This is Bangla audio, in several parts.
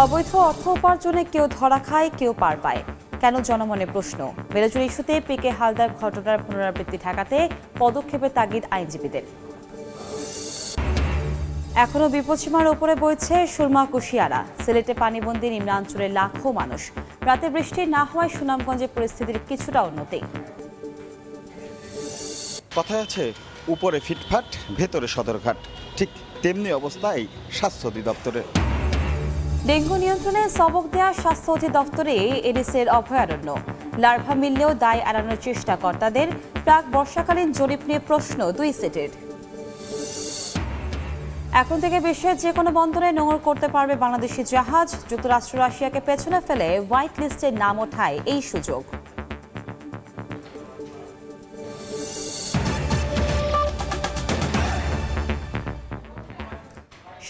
অবৈধ অর্থ উপার্জনে কেউ ধরা খায়, কেউ পার পায়। কেন জনমনে প্রশ্ন? বেরোজুর ইস্যুতে পিকে হালদার ঘটনার পুনরাবৃত্তি ঠেকাতে পদক্ষেপের তাগিদ আইনজীবীদের। এখনও বিপদসীমার উপরে বইছে সুরমা কুশিয়ারা। সিলেটে পানিবন্দী নিম্নাঞ্চলের লাখো মানুষ। রাতে বৃষ্টি না হওয়ায় সুনামগঞ্জে পরিস্থিতির কিছুটা উন্নতি। কথায় আছে, উপরে ফিটফাট, ভেতরে সদরঘাট। ঠিক তেমনি অবস্থায় স্বাস্থ্য অধিদপ্তরের। ডেঙ্গু নিয়ন্ত্রণে সবক দেয়া স্বাস্থ্য অধিদপ্তরে এডিসের অভয়ারণ্য। লার্ভা মিললেও দায় এড়ানোর চেষ্টা কর্তাদের। প্রাক বর্ষাকালীন জরিপ নিয়ে প্রশ্ন দুই সেটের। এখন থেকে বিশ্বের যে কোনো বন্দরে নোঙর করতে পারবে বাংলাদেশি জাহাজ। যুক্তরাষ্ট্র রাশিয়াকে পেছনে ফেলে হোয়াইট লিস্টে নাম ওঠায় এই সুযোগ।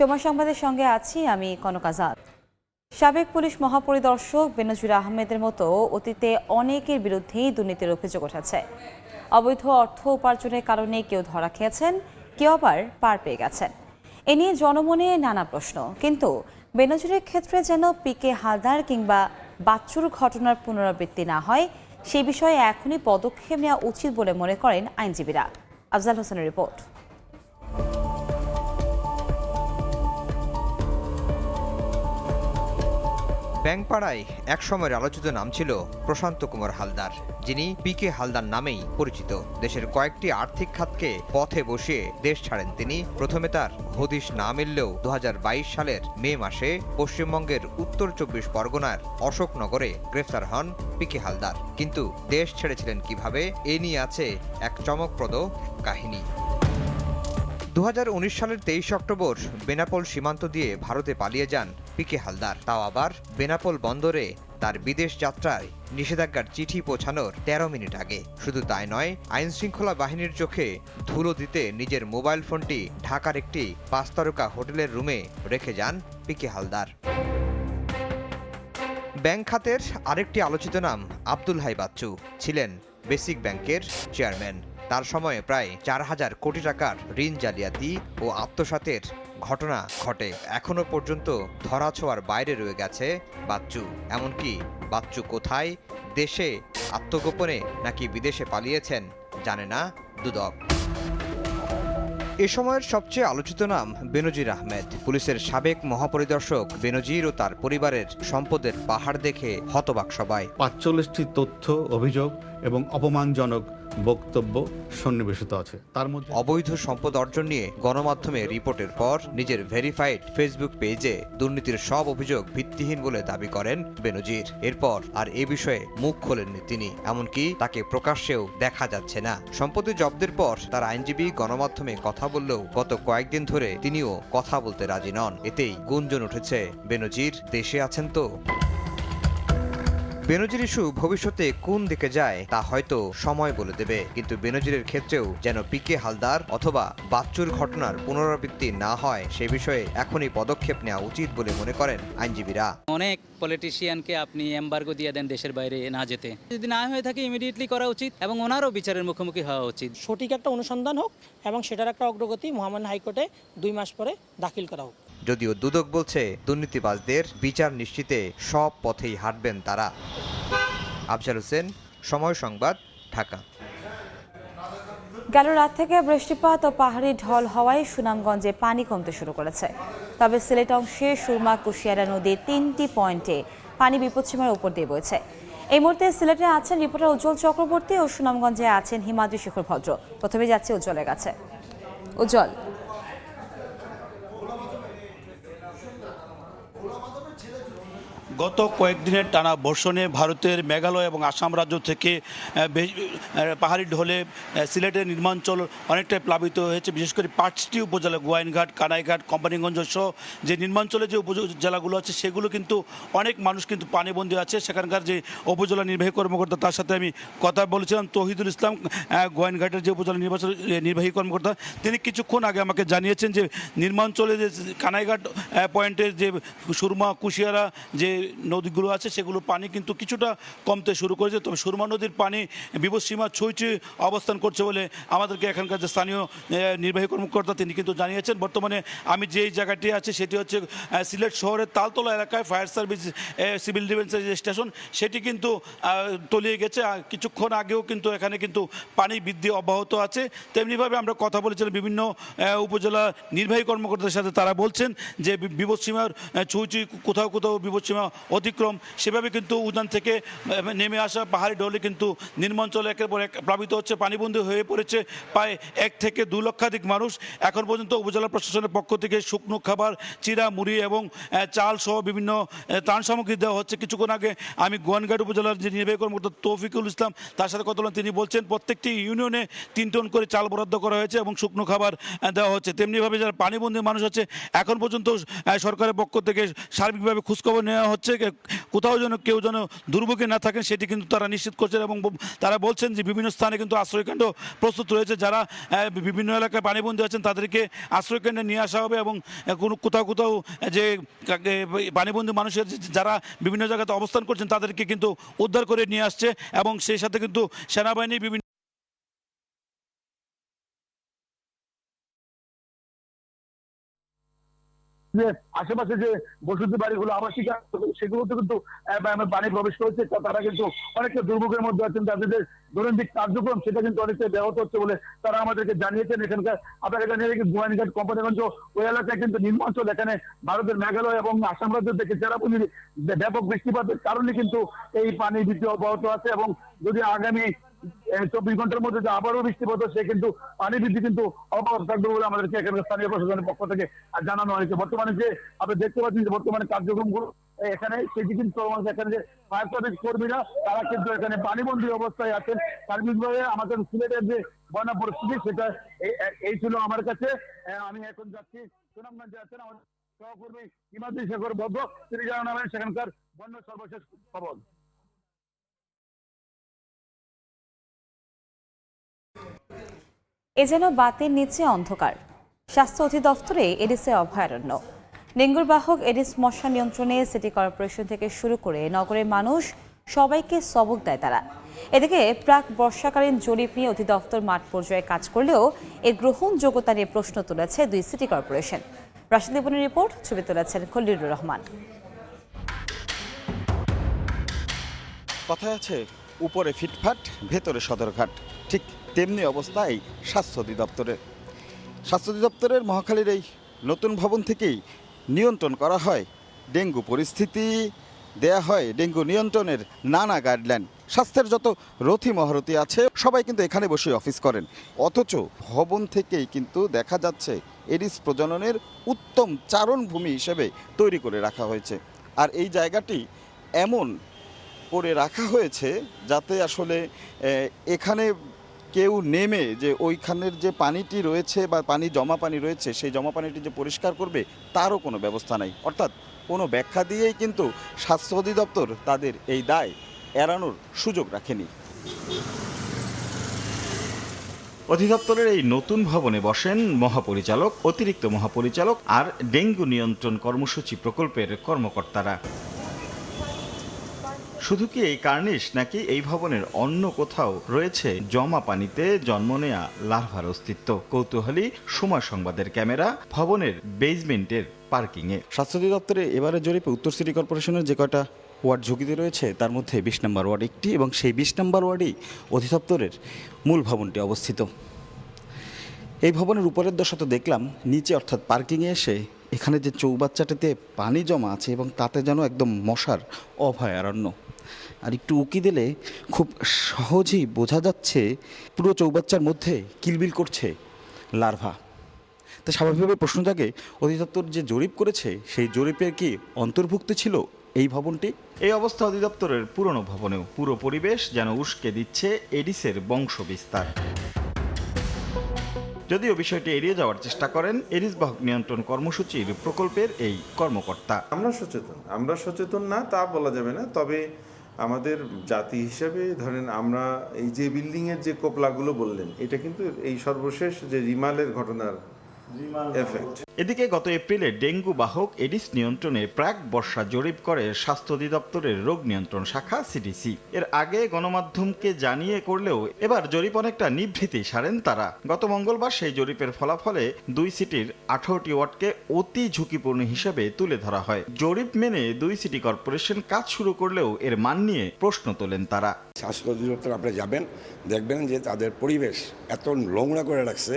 সময় সংবাদের সঙ্গে আছি আমি কনক আজাদ। সাবেক পুলিশ মহাপরিদর্শক বেনজির আহমেদের মতো অতীতে অনেকের বিরুদ্ধেই দুর্নীতির অভিযোগ উঠেছে। অবৈধ অর্থ উপার্জনের কারণে কেউ ধরা খেয়েছেন, কেউ আবার পার পেয়ে গেছেন। এ নিয়ে জনমনে নানা প্রশ্ন, কিন্তু বেনজিরের ক্ষেত্রে যেন পিকে হালদার কিংবা বাচ্চুর ঘটনার পুনরাবৃত্তি না হয়, সে বিষয়ে এখনই পদক্ষেপ নেওয়া উচিত বলে মনে করেন আইনজীবীরা। আফজাল হোসেনের রিপোর্ট। ব্যাংপাড়ায় একসময়ের আলোচিত নাম ছিল প্রশান্ত কুমার হালদার, যিনি পিকে হালদার নামেই পরিচিত। দেশের কয়েকটি আর্থিক খাতকে পথে বসিয়ে দেশ ছাড়েন তিনি। প্রথমে তার হদিশ না মিললেও দু হাজার বাইশ সালের মে মাসে পশ্চিমবঙ্গের উত্তর চব্বিশ পরগনার অশোকনগরে গ্রেফতার হন পিকে হালদার। কিন্তু দেশ ছেড়েছিলেন কীভাবে, এ নিয়ে আছে এক চমকপ্রদ কাহিনী। দু হাজার উনিশ সালের তেইশ অক্টোবর বেনাপোল সীমান্ত দিয়ে ভারতে পালিয়ে যান পিকে হালদার। তাও আবার বেনাপোল বন্দরে তার বিদেশ যাত্রায় নিষেধাজ্ঞার চিঠি পৌঁছানোর তেরো মিনিট আগে। শুধু তাই নয় আইন শৃঙ্খলা বাহিনীর চোখে ধুলো দিতে নিজের মোবাইল ফোনটি ঢাকার একটি পাঁচ তারকা হোটেলের রুমে রেখে যান পিকে হালদার। ব্যাংক খাতের আরেকটি আলোচিত নাম আব্দুল হাই বাচ্চু। ছিলেন বেসিক ব্যাংকের চেয়ারম্যান। তার সময়ে প্রায় চার হাজার কোটি টাকার ঋণ জালিয়াতি ও আত্মসাতের ঘটনা ঘটে। এখনও পর্যন্ত ধরাছোঁয়ার বাইরে রয়ে গেছে বাচ্চু। এমনকি বাচ্চু কোথায়? দেশে? আত্মগোপনে নাকি বিদেশে পালিয়েছেন? জানে না দুদক। এ সময়ের সবচেয়ে আলোচিত নাম বেনজির আহমেদ। পুলিশের সাবেক মহাপরিদর্শক বেনজির ও তার পরিবারের সম্পদের পাহাড় দেখে হতবাক সবাই। পাঁচচল্লিশটি তথ্য, অভিযোগ এবং অপমানজনক বক্তব্য সন্নিবেশিত আছে। তার মধ্যে অবৈধ সম্পদ অর্জন নিয়ে গণমাধ্যমে রিপোর্টের পর নিজের ভেরিফাইড ফেসবুক পেজে দুর্নীতির সব অভিযোগ ভিত্তিহীন বলে দাবি করেন বেনজির। এরপর আর এ বিষয়ে মুখ খোলেননি তিনি, এমনকি তাকে প্রকাশ্যেও দেখা যাচ্ছে না। সম্পত্তি জব্দের পর তার আইনজীবী গণমাধ্যমে কথা বললেও গত কয়েকদিন ধরে তিনিও কথা বলতে রাজি নন। এতেই গুঞ্জন উঠেছে বেনজির। দেশে আছেন তো বেনজির ইস্যু ভবিষ্যতে কোন দিকে যায় তা হয়তো সময় বলে দেবে। কিন্তু বেনজিরের ক্ষেত্রেও যেন পিকে হালদার অথবা বাচ্চুর ঘটনার পুনরাবৃত্তি না হয় সে বিষয়ে এখনই পদক্ষেপ নেওয়া উচিত বলে মনে করেন আইনজীবীরা। অনেক পলিটিশিয়ানকে আপনি এম্বার্গো দিয়ে দেন দেশের বাইরে না যেতে। যদি না হয়ে থাকে ইমিডিয়েটলি করা উচিত এবং ওনারও বিচারের মুখোমুখি হওয়া উচিত। সঠিক একটা অনুসন্ধান হোক এবং সেটার একটা অগ্রগতি মহামান্য হাইকোর্টে দুই মাস পরে দাখিল করা হোক। যদিও দুদক বলছে, দুর্নীতিবাজদের বিচার নিশ্চিতে সব পথেই হাঁটবেন তারা। আফজাল হোসেন, সময় সংবাদ, ঢাকা। গেল রাত থেকে বৃষ্টিপাত ও পাহাড়ি ঢল হওয়ায় সুনামগঞ্জে পানি কমতে শুরু করেছে। তবে সিলেট অংশে সুরমা, কুশিয়ারা নদীর তিনটি পয়েন্টে পানি বিপদসীমার উপর দিয়ে বইছে। এই মুহূর্তে সিলেটে আছেন রিপোর্টার উজ্জ্বল চক্রবর্তী ও সুনামগঞ্জে আছেন হিমাদ্রি শেখর ভদ্র। প্রথমে যাচ্ছে উজ্জ্বলের কাছে। উজ্জ্বল গত কয়েকদিনের টানা বর্ষণে ভারতের মেঘালয় এবং আসাম রাজ্য থেকে পাহাড়ি ঢলে সিলেটের নির্মাঞ্চল অনেকটাই প্লাবিত হয়েছে। বিশেষ করে পাঁচটি উপজেলা, গোয়াইনঘাট, কানাইঘাট, কোম্পানিগঞ্জ সহ যে নির্মাঞ্চলে যে উপজেলাগুলো আছে, সেগুলো কিন্তু অনেক মানুষ কিন্তু পানিবন্দী আছে। সেখানকার যে উপজেলা নির্বাহী কর্মকর্তা, তার সাথে আমি কথা বলেছিলাম। তহিদুল ইসলাম গোয়াইনঘাটের যে উপজেলা নির্বাচন নির্বাহী কর্মকর্তা, তিনি কিছুক্ষণ আগে আমাকে জানিয়েছেন যে, নির্মাঞ্চলে যে কানাইঘাট পয়েন্টের যে সুরমা, কুশিয়ারা, যে নদীগুলো আছে, সেগুলো পানি কিন্তু কিছুটা কমতে শুরু করেছে। তবে সুরমা নদীর পানি বিপদসীমা ছুঁই ছুঁই অবস্থান করছে বলে আমাদেরকে এখানকার যে স্থানীয় নির্বাহী কর্মকর্তা তিনি কিন্তু জানিয়েছেন। বর্তমানে আমি যেই জায়গাটি আছে, সেটি হচ্ছে সিলেট শহরের তালতলা এলাকায় ফায়ার সার্ভিস সিভিল ডিফেন্সের যে স্টেশন, সেটি কিন্তু তলিয়ে গেছে। কিছুক্ষণ আগেও কিন্তু এখানে কিন্তু পানি বৃদ্ধি অব্যাহত আছে। তেমনিভাবে আমরা কথা বলেছিলাম বিভিন্ন উপজেলা নির্বাহী কর্মকর্তাদের সাথে, তারা বলছেন যে বিপদসীমার ছুঁই কোথাও কোথাও বিপদসীমা অতিক্রম। সেভাবে কিন্তু উদ্যান থেকে নেমে আসা পাহাড়ি ঢলে কিন্তু নিম্নাঞ্চলে একের পর এক প্লাবিত হচ্ছে, পানিবন্দী হয়ে পড়েছে প্রায় এক থেকে দু লক্ষাধিক মানুষ। এখন পর্যন্ত উপজেলা প্রশাসনের পক্ষ থেকে শুকনো খাবার, চিরা, মুড়ি এবং চাল সহ বিভিন্ন ত্রাণ সামগ্রী দেওয়া হচ্ছে। কিছুক্ষণ আগে আমি গোয়ানঘাট উপজেলার যে নির্বাহী কর্মকর্তা তৌফিকুল ইসলাম, তার সাথে কথা বললাম, তিনি বলছেন, প্রত্যেকটি ইউনিয়নে তিন টন করে চাল বরাদ্দ করা হয়েছে এবং শুকনো খাবার দেওয়া হচ্ছে। তেমনিভাবে যারা পানিবন্দী মানুষ আছে, এখন পর্যন্ত সরকারের পক্ষ থেকে সার্বিকভাবে খোঁজখবর নেওয়া হচ্ছে। কে- কোথাও যেন কেউ যেন দুর্ভোগে না থাকেন, সেটি কিন্তু তারা নিশ্চিত করছেন এবং তারা বলছেন যে বিভিন্ন স্থানে কিন্তু আশ্রয়কেন্দ্র প্রস্তুত রয়েছে। যারা বিভিন্ন এলাকায় পানিবন্দী আছেন, তাদেরকে আশ্রয়কেন্দ্রে নিয়ে আসা হবে এবং কোনো, কোথাও কোথাও যে পানিবন্দী মানুষের যারা বিভিন্ন জায়গাতে অবস্থান করছেন, তাদেরকে কিন্তু উদ্ধার করে নিয়ে আসছে এবং সেই সাথে কিন্তু সেনাবাহিনী বিভিন্ন যে আশেপাশে যে বসতি বাড়িগুলো, আবাসিক সেগুলোতে কিন্তু পানি প্রবেশ করেছে তারা কিন্তু অনেকটা দুর্ভোগের মধ্যে আছেন। তাদের দৈনন্দিন কার্যক্রম, সেটা কিন্তু অনেকটা ব্যাহত হচ্ছে বলে তারা আমাদেরকে জানিয়েছেন। এখানকার আপনার এখানে গোয়ানিঘাট কোম্পানিগঞ্জ ওই এলাকায় কিন্তু নিম্নাঞ্চল, এখানে ভারতের মেঘালয় এবং আসাম রাজ্য থেকে চেরাপুঞ্জির ব্যাপক বৃষ্টিপাতের কারণে কিন্তু এই পানি বৃদ্ধি অব্যাহত আছে এবং যদি আগামী চব্বিশ ঘণ্টার মধ্যে যে আবারও বৃষ্টিপাত সে কিন্তু পানি বৃদ্ধি কিন্তু অব্যাহত থাকবে বলে আমাদেরকে এখানকার স্থানীয় প্রশাসনের পক্ষ থেকে জানানো হয়েছে। বর্তমানে যে আপনি দেখতে পাচ্ছেন যে বর্তমানে কার্যক্রমগুলো এখানে সেটি কিন্তু এখানে যে ফায়ার সার্ভিস কর্মীরা, তারা কিন্তু এখানে পানিবন্দী অবস্থায় আছেন। সার্বিকভাবে আমাদের সিলেটের যে বন্যা পরিস্থিতি, সেটা এই- ছিল আমার কাছে। আমি এখন যাচ্ছি। সুনামগঞ্জে আছেন আমাদের সহকর্মী ইমাদ্রি শেখর বদ্ধ তিনি জানাবেন সেখানকার বন্য সর্বশেষ খবর। এ যেন বাতির নিচে অন্ধকার। স্বাস্থ্য অধিদপ্তরে এডিসের অভয়ারণ্য। ডেঙ্গুর বাহক এডিস মশা নিয়ন্ত্রণে সিটি কর্পোরেশন থেকে শুরু করে নগরের মানুষ সবাইকে সবক দেয় তারা। এদিকে প্রাক বর্ষাকালীন জরিপ নিয়ে অধিদপ্তর মাঠ পর্যায়ে কাজ করলেও এর গ্রহণযোগ্যতা নিয়ে প্রশ্ন তুলেছে দুই সিটি কর্পোরেশন। রাশিদ রিপোর্ট, ছবি তুলেছেন খলিলুর রহমান। কথায় আছে, উপরে ফিটফাট, ভেতরে সদরঘাট। ঠিক তেমনি অবস্থা এই স্বাস্থ্য অধিদপ্তরের স্বাস্থ্য অধিদপ্তরের মহাখালীর এই নতুন ভবন থেকেই নিয়ন্ত্রণ করা হয়। ডেঙ্গু পরিস্থিতি দেয়া হয়, ডেঙ্গু নিয়ন্ত্রণের নানা গাইডলাইন স্বাস্থ্যের যত রথি মহারথী আছে, সবাই কিন্তু এখানে বসে অফিস করেন। অথচ ভবন থেকেই কিন্তু দেখা যাচ্ছে, এডিস প্রজননের উত্তম চারণভূমি হিসেবে তৈরি করে রাখা হয়েছে। আর এই জায়গাটি এমন করে রাখা হয়েছে যাতে আসলে এখানে কেউ নেমে যে ওইখানের যে পানিটি রয়েছে বা পানি জমা পানি রয়েছে, সেই জমা পানিটি যে পরিষ্কার করবে, তারও কোনো ব্যবস্থা নাই। অর্থাৎ কোনো ব্যাখ্যা দিয়েই কিন্তু স্বাস্থ্য অধিদপ্তর তাদের এই দায় এড়ানোর সুযোগ রাখেনি। অধিদপ্তরের এই নতুন ভবনে বসেন মহাপরিচালক, অতিরিক্ত মহাপরিচালক আর ডেঙ্গু নিয়ন্ত্রণ কর্মসূচি প্রকল্পের কর্মকর্তারা। শুধু কি এই কার্নিশ নাকি এই ভবনের অন্য কোথাও রয়েছে? জমা পানিতে জন্ম নেয়া লার্ভার অস্তিত্ব। কৌতূহলী, সময় সংবাদের ক্যামেরা ভবনের বেসমেন্টের পার্কিংয়ে। স্বাস্থ্য অধিদপ্তরে এবারে জরিপে উত্তর সিটি কর্পোরেশনের যে কয়টা ওয়ার্ড ঝুঁকিতে রয়েছে, তার মধ্যে বিশ নম্বর ওয়ার্ড একটি এবং সেই বিশ নম্বর ওয়ার্ডেই অধিদপ্তরের মূল ভবনটি অবস্থিত। এই ভবনের উপরের দশা তো দেখলাম, নিচে অর্থাৎ পার্কিংয়ে এসে এখানে যে চৌবাচ্চাটিতে পানি জমা আছে এবং তাতে যেন একদম মশার অভয়ারণ্য। আর একটু উকি দিলে খুব সহজেই বোঝা যাচ্ছে পুরো চৌবাচ্চার মধ্যে কিলবিল করছে লার্ভা। তা স্বাভাবিকভাবে প্রশ্ন জাগে অধিদপ্তর যে জরিপ করেছে সেই জরিপের কি অন্তর্ভুক্ত ছিল এই ভবনটি? এই অবস্থা অধিদপ্তরের পুরনো ভবনেও। পুরো পরিবেশ যেন উস্কে দিচ্ছে এডিসের বংশ বিস্তার যদিও বিষয়টি এড়িয়ে যাওয়ার চেষ্টা করেন এডিস বাহক নিয়ন্ত্রণ কর্মসূচির প্রকল্পের এই কর্মকর্তা। আমরা সচেতন। আমরা সচেতন না তা বলা যাবে না। তবে আমাদের জাতি হিসাবে ধরেন আমরা এই যে বিল্ডিংয়ের যে কোপলাগুলো বললেন, এটা কিন্তু এই সর্বশেষ যে রিমালের ঘটনার এফেক্ট এদিকে গত এপ্রিলে ডেঙ্গু বাহক এডিস নিয়ন্ত্রণে প্রাক বর্ষা জরিপ করে স্বাস্থ্য অধিদপ্তরের রোগ নিয়ন্ত্রণ শাখা সিডিসি। এর আগে গণমাধ্যমকে জানিয়ে করলেও এবার জরিপ অনেকটা নিভৃতি সারেন তারা। গত মঙ্গলবার সেই জরিপের ফলাফলে দুই সিটির আঠারোটি ওয়ার্ডকে অতি ঝুঁকিপূর্ণ হিসেবে তুলে ধরা হয়। জরিপ মেনে দুই সিটি কর্পোরেশন কাজ শুরু করলেও এর মান নিয়ে প্রশ্ন তোলেন তারা। স্বাস্থ্য অধিদপ্তর আপনি যাবেন দেখবেন যে তাদের পরিবেশ এত নোংরা করে রাখছে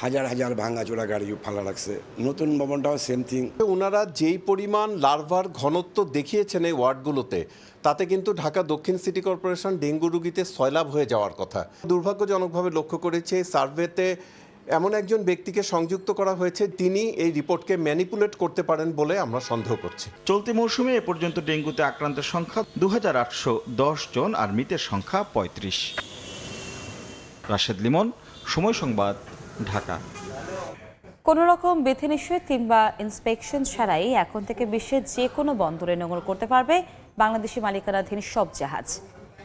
হাজার হাজার ভাঙাচোরা গাড়ি ফালা রাখছে। নতুন ভবনটাও সেম থিং ওনারা যেই পরিমাণ লার্ভার ঘনত্ব দেখিয়েছেন এই ওয়ার্ডগুলোতে তাতে কিন্তু ঢাকা দক্ষিণ সিটি কর্পোরেশন ডেঙ্গু রুগীতে সয়লাভ হয়ে যাওয়ার কথা। দুর্ভাগ্যজনকভাবে লক্ষ্য করেছে এই সার্ভেতে এমন একজন ব্যক্তিকে সংযুক্ত করা হয়েছে তিনি এই রিপোর্টকে ম্যানিপুলেট করতে পারেন বলে আমরা সন্দেহ করছি। চলতি মৌসুমে এ পর্যন্ত ডেঙ্গুতে আক্রান্তের সংখ্যা দু হাজার আটশো দশ জন আর মৃতের সংখ্যা পঁয়ত্রিশ। রাশেদ লিমন সময় সংবাদ ঢাকা। কোনো রকম বিধিনিষেধ কিংবা ইন্সপেকশন ছাড়াই এখন থেকে বিশ্বের যে কোনো বন্দরে নোঙর করতে পারবে বাংলাদেশি মালিকানাধীন সব জাহাজ।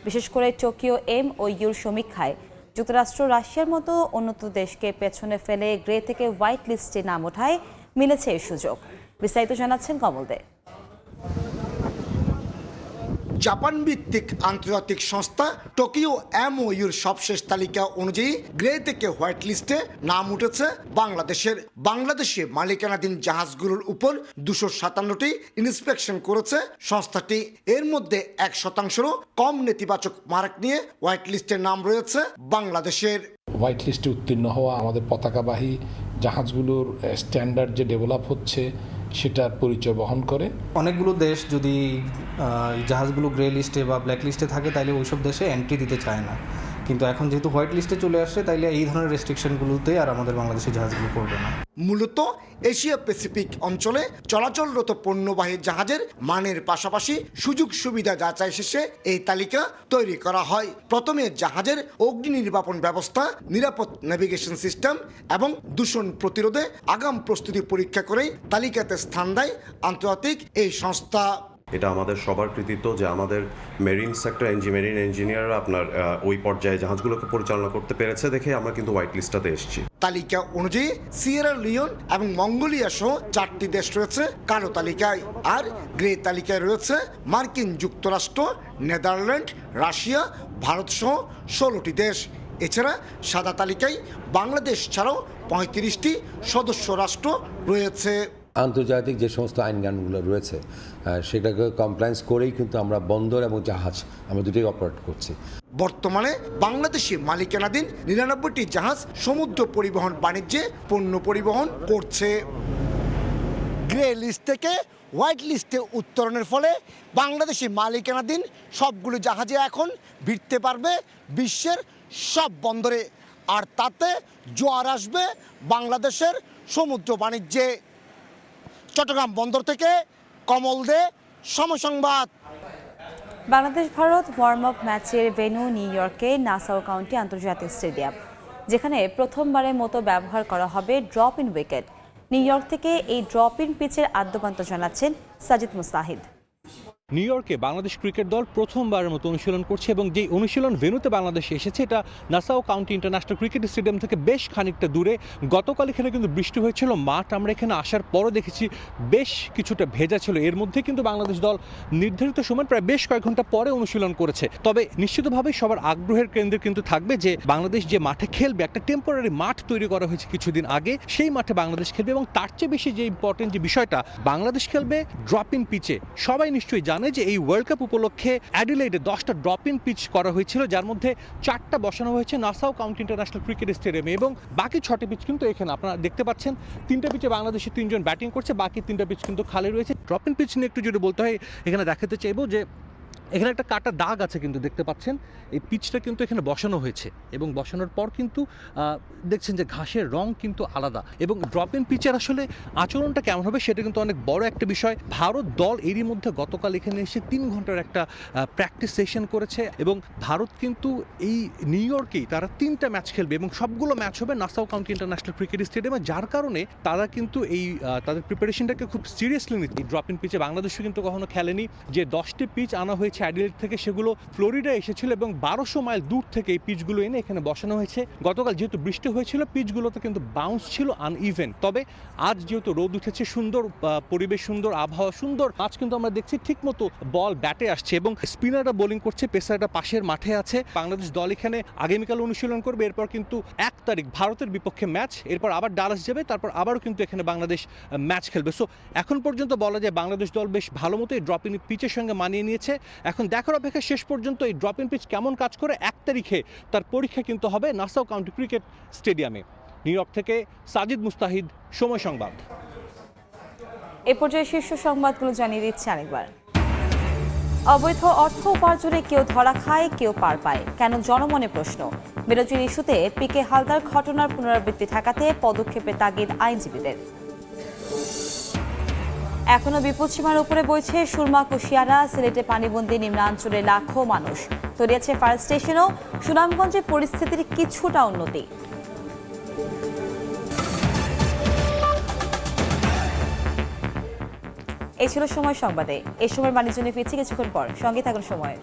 বিশেষ করে টোকিও এম ও ইউর সমীক্ষায় যুক্তরাষ্ট্র, রাশিয়ার মতো উন্নত দেশকে পেছনে ফেলে গ্রে থেকে হোয়াইট লিস্টে নাম ওঠায় মিলেছে এই সুযোগ। বিস্তারিত জানাচ্ছেন কমল দে। জাপান ভিত্তিক আন্তর্জাতিক সংস্থা টোকিও এমওইউর সবশেষ তালিকা অনুযায়ী গ্রে থেকে হোয়াইট লিস্টে নাম উঠেছে বাংলাদেশের। বাংলাদেশে মালিকানাধীন জাহাজগুলোর উপর দুশো সাতান্নটি ইন্সপেকশন করেছে সংস্থাটি। এর মধ্যে এক শতাংশেরও কম নেতিবাচক মার্ক নিয়ে হোয়াইট লিস্টের নাম রয়েছে বাংলাদেশের। হোয়াইট লিস্টে উত্তীর্ণ হওয়া আমাদের পতাকাবাহী জাহাজগুলোর স্ট্যান্ডার্ড যে ডেভেলপ হচ্ছে সেটার পরিচয় বহন করে। অনেকগুলো দেশ যদি জাহাজগুলো গ্রে লিস্টে বা ব্ল্যাক লিস্টে থাকে, তাইলে ওইসব দেশে এন্ট্রি দিতে চায় না। কিন্তু এখন যেহেতু হোয়াইট লিস্টে চলে আসছে, তাইলে এই ধরনের রেস্ট্রিকশনগুলোতে আর আমাদের বাংলাদেশের জাহাজগুলো পড়বে না। মূলত এশিয়া প্যাসিফিক অঞ্চলে চলাচলরত পণ্যবাহী জাহাজের মানের পাশাপাশি সুযোগ সুবিধা যাচাই শেষে এই তালিকা তৈরি করা হয়। প্রথমে জাহাজের অগ্নি নির্বাপন ব্যবস্থা, নিরাপদ নেভিগেশন সিস্টেম এবং দূষণ প্রতিরোধে আগাম প্রস্তুতি পরীক্ষা করে তালিকাতে স্থান দেয় আন্তর্জাতিক এই সংস্থা। এটা আমাদের সবার কৃতিত্ব যে আমাদের মেরিন সেক্টর ইঞ্জিনিয়ারিং ইঞ্জিনিয়াররা আপনার ওই পর্যায়ে জাহাজগুলোকে পরিচালনা করতে পেরেছে দেখে আমরা কিন্তু হোয়াইট লিস্টটাতে এসেছি। তালিকা অনুযায়ী সিয়েরা লিওন এবং মঙ্গোলিয়া সহ চারটি দেশ রয়েছে কালো তালিকায়। আর গ্রে তালিকায় রয়েছে মার্কিন যুক্তরাষ্ট্র, নেদারল্যান্ড, রাশিয়া, ভারত সহ ষোলোটি দেশ। এছাড়া সাদা তালিকায় বাংলাদেশ ছাড়াও পঁয়ত্রিশটি সদস্য রাষ্ট্র রয়েছে। আন্তর্জাতিক যে সমস্ত আইনকানুনগুলো রয়েছে সেটাকে কমপ্লায়েন্স করেই কিন্তু আমরা বন্দর এবং জাহাজ, আমরা দুটোই অপারেট করছি। বর্তমানে বাংলাদেশে মালিকানাধীন নিরানব্বইটি জাহাজ সমুদ্র পরিবহন বাণিজ্যে পণ্য পরিবহন করছে। গ্রে লিস্ট থেকে হোয়াইট লিস্টে উত্তরণের ফলে বাংলাদেশি মালিকানাধীন সবগুলো জাহাজে এখন ভিড়তে পারবে বিশ্বের সব বন্দরে, আর তাতে জোয়ার আসবে বাংলাদেশের সমুদ্র বাণিজ্যে। চট্টগ্রাম বন্দর থেকে কমল দে সমসংবাদ বাংলাদেশ, ভারত ওয়ার্ম আপ ম্যাচের ভেনু নিউ ইয়র্কে নাসাও কাউন্টি আন্তর্জাতিক স্টেডিয়াম, যেখানে প্রথমবারের মতো ব্যবহার করা হবে drop in wicket New York থেকে এই ড্রপ ইন পিচের আদ্যপান্ত জানাচ্ছেন সাজিদ মুস্তাহিদ। নিউ ইয়র্কে বাংলাদেশ ক্রিকেট দল প্রথমবারের মতো অনুশীলন করছে এবং যে অনুশীলন ভেনুতে বাংলাদেশে এসেছে, এটা Nassau county international cricket stadium থেকে বেশ খানিকটা দূরে। গতকাল এখানে কিন্তু বৃষ্টি হয়েছিল, মাঠ আমরা এখানে আসার পরও দেখেছি বেশ কিছুটা ভেজা ছিল। এর মধ্যে কিন্তু বাংলাদেশ দল নির্ধারিত সময় প্রায় বেশ কয়েক ঘণ্টা পরে অনুশীলন করেছে। তবে নিশ্চিতভাবে সবার আগ্রহের কেন্দ্রে কিন্তু থাকবে যে বাংলাদেশ যে মাঠে খেলবে, একটা টেম্পোরারি মাঠ তৈরি করা হয়েছে কিছুদিন আগে, সেই মাঠে বাংলাদেশ খেলবে এবং তার চেয়ে বেশি যে ইম্পর্টেন্ট যে বিষয়টা, বাংলাদেশ খেলবে ড্রপ ইন পিচে সবাই নিশ্চয়ই জানে যে এই ওয়ার্ল্ড কাপ উপলক্ষে অ্যাডিলেডে দশটা ড্রপ ইন পিচ করা হয়েছিল, যার মধ্যে চারটা বসানো হয়েছে নাসাও কাউন্টি ইন্টারন্যাশনাল ক্রিকেট স্টেডিয়ামে এবং বাকি ছটি পিচ কিন্তু এখানে আপনারা দেখতে পাচ্ছেন। তিনটা পিচে বাংলাদেশের তিনজন ব্যাটিং করছে, বাকি তিনটা পিচ কিন্তু খালি রয়েছে। ড্রপ ইন পিচ নিয়ে একটু যদি বলতে হয়, এখানে দেখাতে চাইব যে এখানে একটা কাটা দাগ আছে কিন্তু দেখতে পাচ্ছেন। এই পিচটা কিন্তু এখানে বসানো হয়েছে এবং বসানোর পর কিন্তু দেখছেন যে ঘাসের রং কিন্তু আলাদা এবং ড্রপ ইন পিচের আসলে আচরণটা কেমন হবে সেটা কিন্তু অনেক বড় একটা বিষয়। ভারত দল এরই মধ্যে গতকাল এখানে এসে তিন ঘণ্টার একটা প্র্যাকটিস সেশন করেছে এবং ভারত কিন্তু এই নিউ ইয়র্কেই তারা তিনটা ম্যাচ খেলবে এবং সবগুলো ম্যাচ হবে নাসাও কাউন্টি ইন্টারন্যাশনাল ক্রিকেট স্টেডিয়ামে যার কারণে তারা কিন্তু এই তাদের প্রিপারেশনটাকে খুব সিরিয়াসলি নিচ্ছে। ড্রপ ইন পিচে বাংলাদেশও কিন্তু কখনো খেলেনি। যে দশটি পিচ আনা হয়েছে যাচ্ছে অ্যাডিলেড থেকে সেগুলো ফ্লোরিডা এসেছিল এবং বারোশো মাইল দূর থেকে এই পিচগুলো এনে এখানে বসানো হয়েছে। গতকাল যেহেতু বৃষ্টি হয়েছিল, পিচগুলোতে কিন্তু বাউন্স ছিল আনইভেন তবে আজ যেহেতু রোদ উঠেছে, সুন্দর পরিবেশ, সুন্দর আবহাওয়া, সুন্দর আজ কিন্তু আমরা দেখছি ঠিক মতো বল ব্যাটে আসছে এবং স্পিনাররা বোলিং করছে পেসারটা পাশের মাঠে আছে। বাংলাদেশ দল এখানে আগামীকাল অনুশীলন করবে, এরপর কিন্তু এক তারিখ ভারতের বিপক্ষে ম্যাচ এরপর আবার ডালাস যাবে, তারপর আবারও কিন্তু এখানে বাংলাদেশ ম্যাচ খেলবে। সো এখন পর্যন্ত বলা যায় বাংলাদেশ দল বেশ ভালো মতোই ড্রপ পিচের সঙ্গে মানিয়ে নিয়েছে। এখন দেখার অপেক্ষা শেষ পর্যন্ত এই ড্রপ ইন পিচ কেমন কাজ করে এক তারিখে তার পরীক্ষা কিন্তু হবে নাসাউ কাউন্টি ক্রিকেট স্টেডিয়ামে। নিউ ইয়র্ক থেকে সাজিদ মুস্তাহিদ, সময় সংবাদ। এ পর্যায়ে শীর্ষ সংবাদগুলো জানিয়ে দিচ্ছে আরেকবার। অবৈধ অর্থ উপার্জনে কেউ ধরা খায়, কেউ পার পায়। কেন জনমনে প্রশ্ন। বিরোধীর ইস্যুতে পিকে হালদার ঘটনার পুনরাবৃত্তি ঠেকাতে পদক্ষেপে তাগিদ আইনজীবীদের। এখনও বিপদসীমার উপরে বইছে সুরমা কুশিয়ারা, সিলেটে পানিবন্দী নিম্নাঞ্চলে লাখো মানুষ। তৈরিয়েছে ফায়ার স্টেশনও, সুনামগঞ্জে পরিস্থিতির কিছুটা উন্নতি। এই ছিল সময় সংবাদে। এই সময় বাণিজ্য নিয়ে ফিরছি কিছুক্ষণ পর। সঙ্গে থাকুন সময়।